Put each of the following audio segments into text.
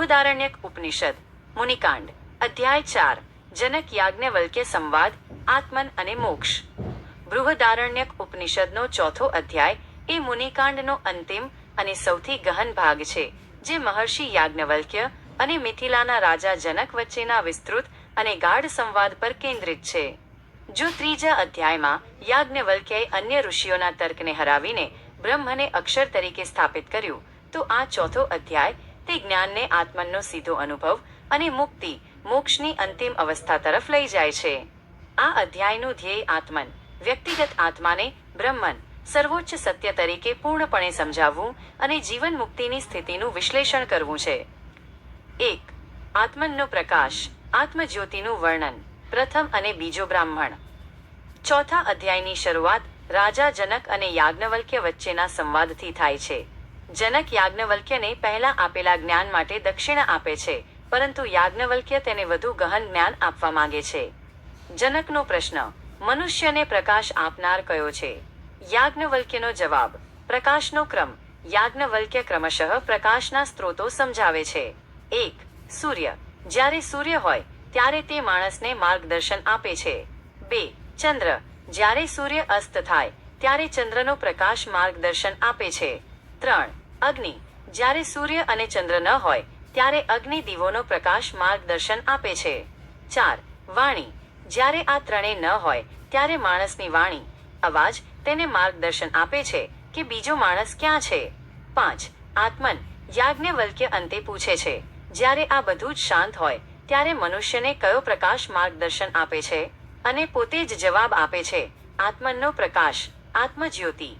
બૃહદારણ્યક ઉપનિષદ, મુનિકાંડ, અધ્યાય ચાર, જનક યાજ્ઞવલ્ક્ય સંવાદ, આત્મન અને મોક્ષ. બૃહદારણ્યક ઉપનિષદનો ચોથો અધ્યાય એ મુનિકાંડનો અંતિમ અને સૌથી ગહન ભાગ છે, જે મહર્ષિ યાજ્ઞવલ્ક્ય અને મિથિલાના રાજા જનક વચ્ચેના વિસ્તૃત અને ગાઢ સંવાદ પર કેન્દ્રિત છે. જો ત્રીજા અધ્યાયમાં યાજ્ઞવલ્ક્યએ અન્ય ઋષિઓના તર્કને હરાવીને બ્રહ્મને અક્ષર તરીકે સ્થાપિત કર્યું, તો આ ચોથો અધ્યાય તે જ્ઞાનને આત્મનનો સીધો અનુભવ અને મુક્તિ મોક્ષની અંતિમ અવસ્થા તરફ લઈ જાય છે. આ અધ્યાયનું ધ્યેય આત્મન. વ્યક્તિગત આત્માને બ્રહ્મન, સર્વોચ્ચ સત્ય તરીકે પૂર્ણપણે સમજાવવું અને જીવન મુક્તિની સ્થિતિનું વિશ્લેષણ કરવું છે. એક, આત્મનનો પ્રકાશ, આત્મજ્યોતિનું વર્ણન, પ્રથમ અને બીજો બ્રાહ્મણ. ચોથા અધ્યાયની શરૂઆત રાજા જનક અને યાજ્ઞવલ્ક્ય વચ્ચેના સંવાદથી થાય છે. જનક યાજ્ઞવલ્ક્યને પહેલા આપેલા જ્ઞાન માટે દક્ષિણા આપે છે, પરંતુ યાજ્ઞવલ્ક્ય તેને વધુ ગહન જ્ઞાન આપવા માંગે છે. જનકનો પ્રશ્ન, મનુષ્યને પ્રકાશ આપનાર કયો છે? યાજ્ઞવલ્ક્યનો જવાબ, પ્રકાશનો ક્રમ. યાજ્ઞવલ્ક્ય ક્રમશઃ પ્રકાશના સ્ત્રોતો સમજાવે છે. એક, સૂર્ય. જ્યારે સૂર્ય હોય, ત્યારે તે માણસને માર્ગદર્શન આપે છે. બે, ચંદ્ર. જ્યારે સૂર્ય અસ્ત થાય, ત્યારે ચંદ્રનો પ્રકાશ માર્ગદર્શન આપે છે. ત્રણ અગ્નિ. જ્યારે સૂર્ય અને ચંદ્ર ન હોય, ત્યારે અગ્નિ દીવોનો પ્રકાશ માર્ગદર્શન આપે છે. ચાર, વાણી. જ્યારે આ ત્રણેય ન હોય, ત્યારે માણસની વાણી. અવાજ તેને માર્ગદર્શન આપે છે કે બીજો માણસ ક્યાં છે. પાંચ, આત્મન. યાજ્ઞવલ્ક્ય અંતે પૂછે છે, જ્યારે આ બધું જ શાંત હોય, ત્યારે મનુષ્યને કયો પ્રકાશ માર્ગદર્શન આપે છે? અને પોતે જ જવાબ આપે છે, આત્મનનો પ્રકાશ, આત્મજ્યોતિ.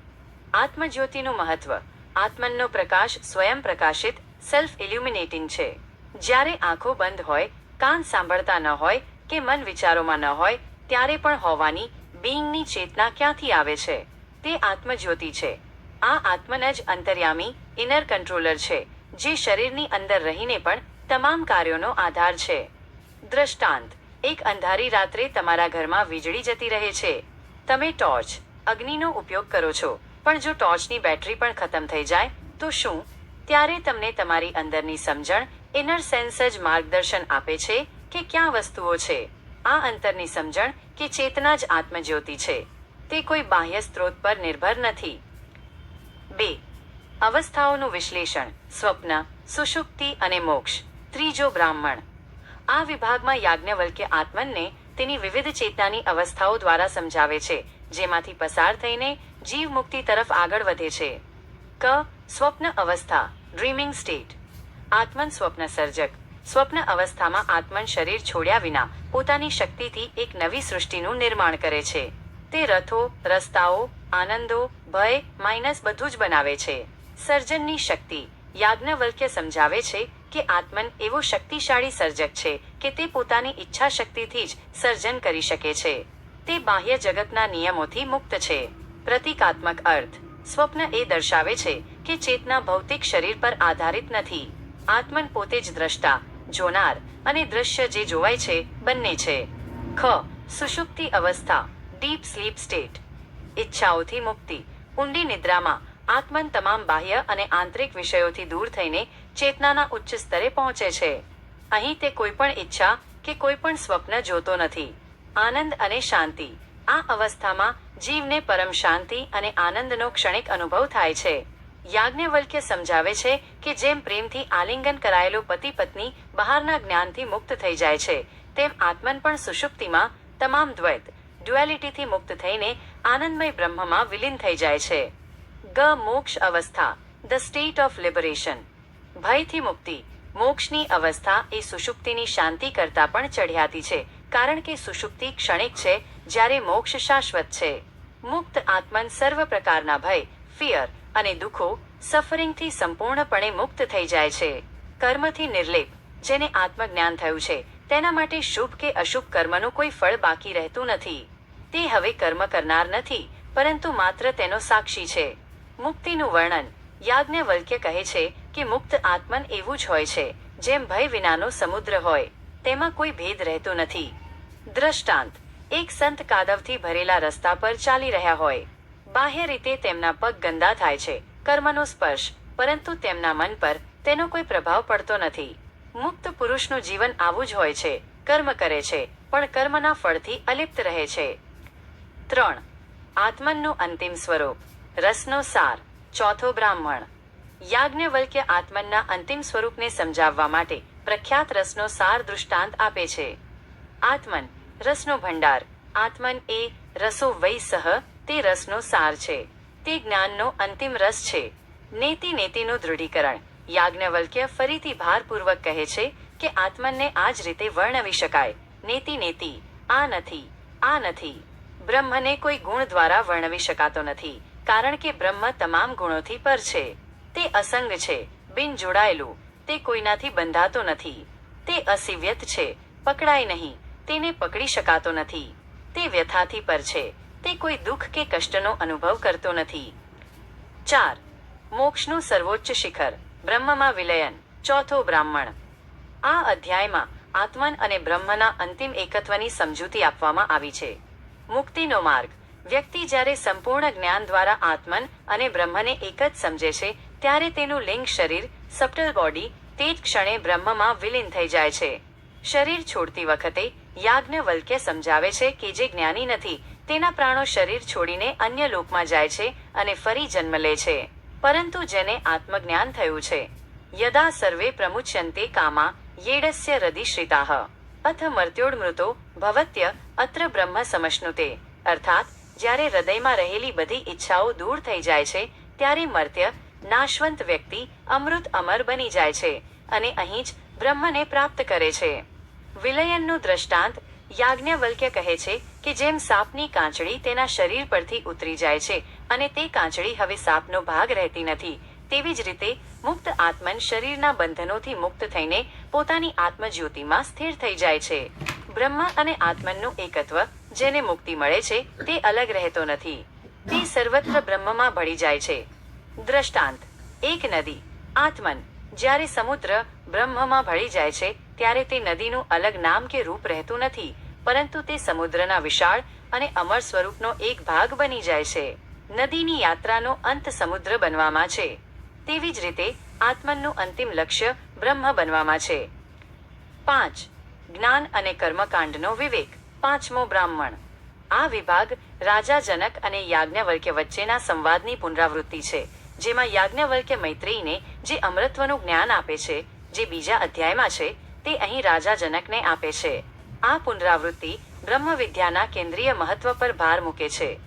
આત્મજ્યોતિનું મહત્વ. આત્મનનો પ્રકાશ સ્વયં પ્રકાશિત સેલ્ફ ઇલ્યુમિનેટિંગ છે. જ્યારે આંખો બંધ હોય, કાન સાંભળતા ન હોય કે મન વિચારોમાં ન હોય, ત્યારે પણ હોવાની બિંગની ચેતના ક્યાંથી આવે છે? તે આત્મજ્યોતિ છે. આ આત્મન જ અંતર્યામી ઇનર કંટ્રોલર છે, જે શરીરની અંદર રહીને પણ તમામ કાર્યોનો આધાર છે. દ્રષ્ટાંત, એક અંધારી રાત્રે તમારા ઘરમાં વીજળી જતી રહે છે. તમે ટોર્ચ, અગ્નિનો ઉપયોગ કરો છો. પણ જો ટોર્ચની બેટરી પણ ખતમ થઈ જાય, તો શું? ત્યારે તમને તમારી અંદરની સમજણ ઇનર સેન્સ જ માર્ગદર્શન આપે છે કે ક્યાં વસ્તુઓ છે. આ અંતરની સમજણ કે ચેતના જ આત્મજ્યોતિ છે. તે કોઈ બાહ્ય સ્ત્રોત પર નિર્ભર નથી. બે, અવસ્થાઓનું વિશ્લેષણ, સ્વપ્ન, સુષુપ્તિ અને મોક્ષ. ત્રીજો બ્રાહ્મણ. આ વિભાગમાં યાજ્ઞવલ્કે આત્મનને તેની વિવિધ ચેતનાની અવસ્થાઓ દ્વારા સમજાવે છે, જેમાંથી પસાર થઈને જીવ મુક્તિ તરફ આગળ વધે છે. ક. સ્વપ્ન અવસ્થા ડ્રીમિંગ સ્ટેટ આત્મન સ્વપ્ન સર્જક. સ્વપ્ન અવસ્થામાં આત્મન શરીર છોડ્યા વિના પોતાની શક્તિથી એક નવી સૃષ્ટિનું નિર્માણ કરે છે. તે રથો, રસ્તાઓ, આનંદો, ભય, માઇનસ બધું જ બનાવે છે. સર્જનની શક્તિ. યાજ્ઞવલ્ક્ય સમજાવે છે કે આત્મન એવો શક્તિશાળી સર્જક છે કે તે પોતાની ઈચ્છા શક્તિથી જ સર્જન કરી શકે છે. તે બાહ્ય જગતના નિયમોથી મુક્ત છે. પ્રતિકાત્મક અર્થ. સ્વપ્ન એ દર્શાવે છે કે ચેતના ભૌતિક શરીર પર આધારિત નથી. આત્મન પોતે જ દ્રષ્ટા, જોનાર અને દૃશ્ય જે જોવાય છે, બંને છે. ખ. સુષુપ્તિ અવસ્થા, ડીપ સ્લીપ સ્ટેટ. ઈચ્છાઓથી મુક્તિ. ઊંડી નિદ્રામાં આત્મન તમામ બાહ્ય અને આંતરિક વિષયોથી દૂર થઈને ચેતનાના ઉચ્ચ સ્તરે પહોંચે છે. અહીં તે કોઈ પણ ઈચ્છા કે કોઈ પણ સ્વપ્ન જોતો નથી. આનંદ અને શાંતિ. આ અવસ્થામાં જીવને પરમ શાંતિ અને આનંદનો ક્ષણિક અનુભવ થાય છે. યાજ્ઞવલ્ક્ય સમજાવે છે કે જેમ પ્રેમથી આલિંગન કરાયેલો પતિ પત્ની બહારના જ્ઞાનથી મુક્ત થઈ જાય છે, તેમ આત્મન પણ સુષુપ્તિમાં તમામ દ્વૈત ડ્યુઆલિટીથી મુક્ત થઈને આનંદમય બ્રહ્મમાં વિલીન થઈ જાય છે. ગ મોક્ષ અવસ્થા, ધ સ્ટેટ ઓફ લિબરેશન. ભયથી મુક્તિ, મોક્ષની અવસ્થા એ સુષુપ્તિની શાંતિ કરતા પણ ચઢિયાતી છે, કારણ કે સુષુપ્તિ ક્ષણિક છે જ્યારે મોક્ષ શાશ્વત છે. મુક્ત આત્મન સર્વ પ્રકારના ભય ફિયર અને દુઃખો સફરિંગથી સંપૂર્ણપણે મુક્ત થઈ જાય છે. કર્મથી નિર્લેપ, જેને આત્મજ્ઞાન થયું છે, તેના માટે શુભ કે અશુભ કર્મનું કોઈ ફળ બાકી રહેતું નથી. તે હવે કર્મ કરનાર નથી, પરંતુ માત્ર તેનો સાક્ષી છે. મુક્તિનું વર્ણન, યાજ્ઞવલ્ક્ય કહે છે કે મુક્ત આત્મન એવું જ હોય છે, જેમ ભય વિનાનો સમુદ્ર હોય, તેમાં કોઈ ભેદ રહેતો નથી. દ્રષ્ટાંત એક સંત કાદવથી ભરેલા રસ્તા પર ચાલી રહ્યા હોય. બાહ્ય રીતે તેમના પગ ગંદા થાય છે, કર્મનો સ્પર્શ, પરંતુ તેમના મન પર તેનો કોઈ પ્રભાવ પડતો નથી. મુક્ત પુરુષનું જીવન આવું જ હોય છે, કર્મ કરે છે, પણ કર્મના ફળથી અલિપ્ત રહે છે. ત્રણ. આત્મનનું અંતિમ સ્વરૂપ. રસનો સાર. ચોથો બ્રાહ્મણ. યાજ્ઞવલ્ક્ય આત્મનના અંતિમ સ્વરૂપને સમજાવવા માટે પ્રખ્યાત રસનો સાર દૃષ્ટાંત આપે છે. આત્મન રસનો ભંડાર. આત્મન એ રસો વૈ સહ, તે રસનો સાર છે. તે જ્ઞાનનો અંતિમ રસ છે. નેતિ નેતિનું દૃઢીકરણ. યાજ્ઞવલ્ક્ય ફરીથી ભારપૂર્વક કહે છે કે આત્મનને આ જ રીતે વર્ણવી શકાય. નેતિ નેતિ, આ નથી આ નથી. બ્રહ્મને કોઈ ગુણ દ્વારા વર્ણવી શકાતો નથી, કારણ કે બ્રહ્મ તમામ ગુણોથી પર છે. તે અસંગ છે, બિન જોડાયેલું. તે કોઈનાથી બંધાતો નથી. તે અસિવ્યત છે, પકડાય નહીં. તેને પકડી શકાતો નથી. તે વ્યથાથી પર છે. તે કોઈ દુઃખ કે કષ્ટનો અનુભવ કરતો નથી. ચાર. મોક્ષનું સર્વોચ્ચ શિખર. બ્રહ્મમાં વિલયન. ચોથો બ્રાહ્મણ. આ અધ્યાયમાં આત્મન અને બ્રહ્મના અંતિમ એકત્વની સમજૂતી આપવામાં આવી છે. મુક્તિનો માર્ગ. વ્યક્તિ જ્યારે સંપૂર્ણ જ્ઞાન દ્વારા આત્મન અને બ્રહ્મને એક જ સમજે છે, ત્યારે તેનું લિંગ શરીર, સપ્ટલ બોડી તે જ ક્ષણે બ્રહ્મમાં વિલીન થઈ જાય છે. શરીર છોડતી વખતે યાજ્ઞવલ્ક્ય સમજાવે છે કે જે જ્ઞાની નથી, તેના પ્રાણો શરીર છોડીને અન્ય લોકમાં જાય છે અને ફરી જન્મ લે છે. પરંતુ જેને આત્મજ્ઞાન થયું છે. યદા સર્વે પ્રમુચ્યંતે કામા, યેડસ્ય હૃદિશ્રિતાહ અથ મૃત્યોડમૃતો ભવત્ય અત્ર બ્રહ્મ સમશ્નુતે. અર્થાત, જ્યારે હૃદયમાં રહેલી બધી ઈચ્છાઓ દૂર થઈ જાય છે, ત્યારે મર્ત્ય, નાશવંત વ્યક્તિ અમૃત અમર બની જાય છે અને અહીં જ બ્રહ્મને પ્રાપ્ત કરે છે. વિલયનનું દ્રષ્ટાંત યાજ્ઞવલ્ક્ય કહે છે કે જેમ સાપની કાંચળી તેના શરીર પરથી ઉતરી જાય છે અને તે કાંચળી હવે સાપનો ભાગ રહેતી નથી, તેવી જ રીતે મુક્ત આત્મન શરીરના બંધનોથી મુક્ત થઈને પોતાની આત્મજ્યોતિમાં સ્થિર થઈ જાય છે. બ્રહ્મ અને આત્મનનું એકત્વ જેને મુક્તિ મળે છે તે અલગ રહેતો નથી. તે સર્વત્ર બ્રહ્મમાં ભળી જાય છે. દ્રષ્ટાંત, એક નદી, આત્મન, જ્યારે સમુદ્ર બ્રહ્મમાં ભળી જાય છે ત્યારે તે નદીનું અલગ નામ કે રૂપ રહેતું નથી, પરંતુ તે સમુદ્રના વિશાળ અને અમર સ્વરૂપનો એક ભાગ બની જાય છે. નદીની યાત્રાનો અંત સમુદ્ર બનવામાં છે. તેવી જ રીતે આત્મનનું અંતિમ લક્ષ્ય બ્રહ્મ બનવામાં છે. પાંચ. જ્ઞાન અને કર્મકાંડનો વિવેક. પાંચમો બ્રાહ્મણ. આ વિભાગ રાજા જનક અને યાજ્ઞવલ્ક્ય વચ્ચેના સંવાદની પુનરાવૃત્તિ છે, જેમાં યાજ્ઞવલ્ક્ય મૈત્રેયીને જે અમૃતત્વનું જ્ઞાન આપે છે, જે બીજા અધ્યાયમાં છે તે અહીં રાજા જનકને આપે છે. આ પુનરાવૃત્તિ બ્રહ્મવિદ્યાના કેન્દ્રીય મહત્વ પર ભાર મૂકે છે.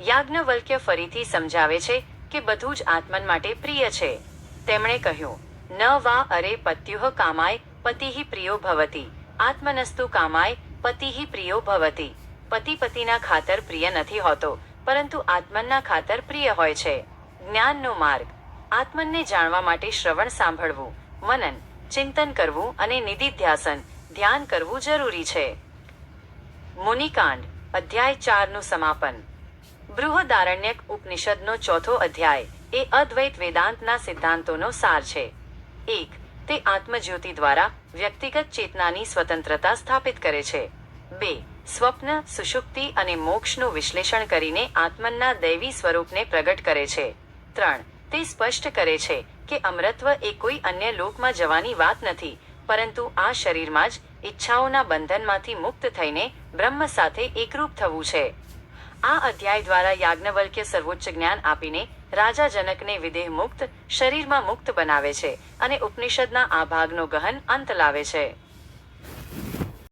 યાજ્ઞવલ્ક્ય ફરીથી સમજાવે છે કે બધું જ આત્મન માટે પ્રિય છે. તેમણે કહ્યું, ન વા અરે પત્યુહ કામાય પતિઃ પ્રિયો ભવતી. આત્મનસ્તુ કામાય પતિઃ પ્રિયો ભવતી. પતિ પતિના ખાતર પ્રિય નથી હોતો, પરંતુ આત્મનના ખાતર પ્રિય હોય છે. જ્ઞાનનો માર્ગ. આત્મનને જાણવા માટે શ્રવણ સાંભળવું. મનન. ચિંતન કરવું અને નિધિધ્યાસન ધ્યાન કરવું જરૂરી છે. મુનિકાંડ, અધ્યાય ચારનું સમાપન. બૃહદારણ્યક ઉપનિષદનો ચોથો અધ્યાય એ અદ્વૈત વેદાંતના સિદ્ધાંતોનો સાર છે. એક, તે આત્મજ્યોતિ દ્વારા વ્યક્તિગત ચેતનાની સ્વતંત્રતા સ્થાપિત કરે છે. બે, સ્વપ્ન, સુષુપ્તિ અને મોક્ષનું વિશ્લેષણ કરીને આત્મનના દૈવી સ્વરૂપને પ્રગટ કરે છે. ત્રણ, તે સ્પષ્ટ કરે છે કે અમરત્વ એ કોઈ અન્ય લોકમાં જવાની વાત નથી, પરંતુ આ શરીરમાં જ ઈચ્છાઓના બંધનમાંથી મુક્ત થઈને બ્રહ્મ સાથે એકરૂપ થવું છે. આ અધ્યાય દ્વારા યાજ્ઞવલ્ક્ય સર્વોચ્ચ જ્ઞાન આપીને રાજા જનકને વિદેહ મુક્ત, શરીરમાં મુક્ત બનાવે છે અને ઉપનિષદના આ ભાગનો ગહન અંત લાવે છે.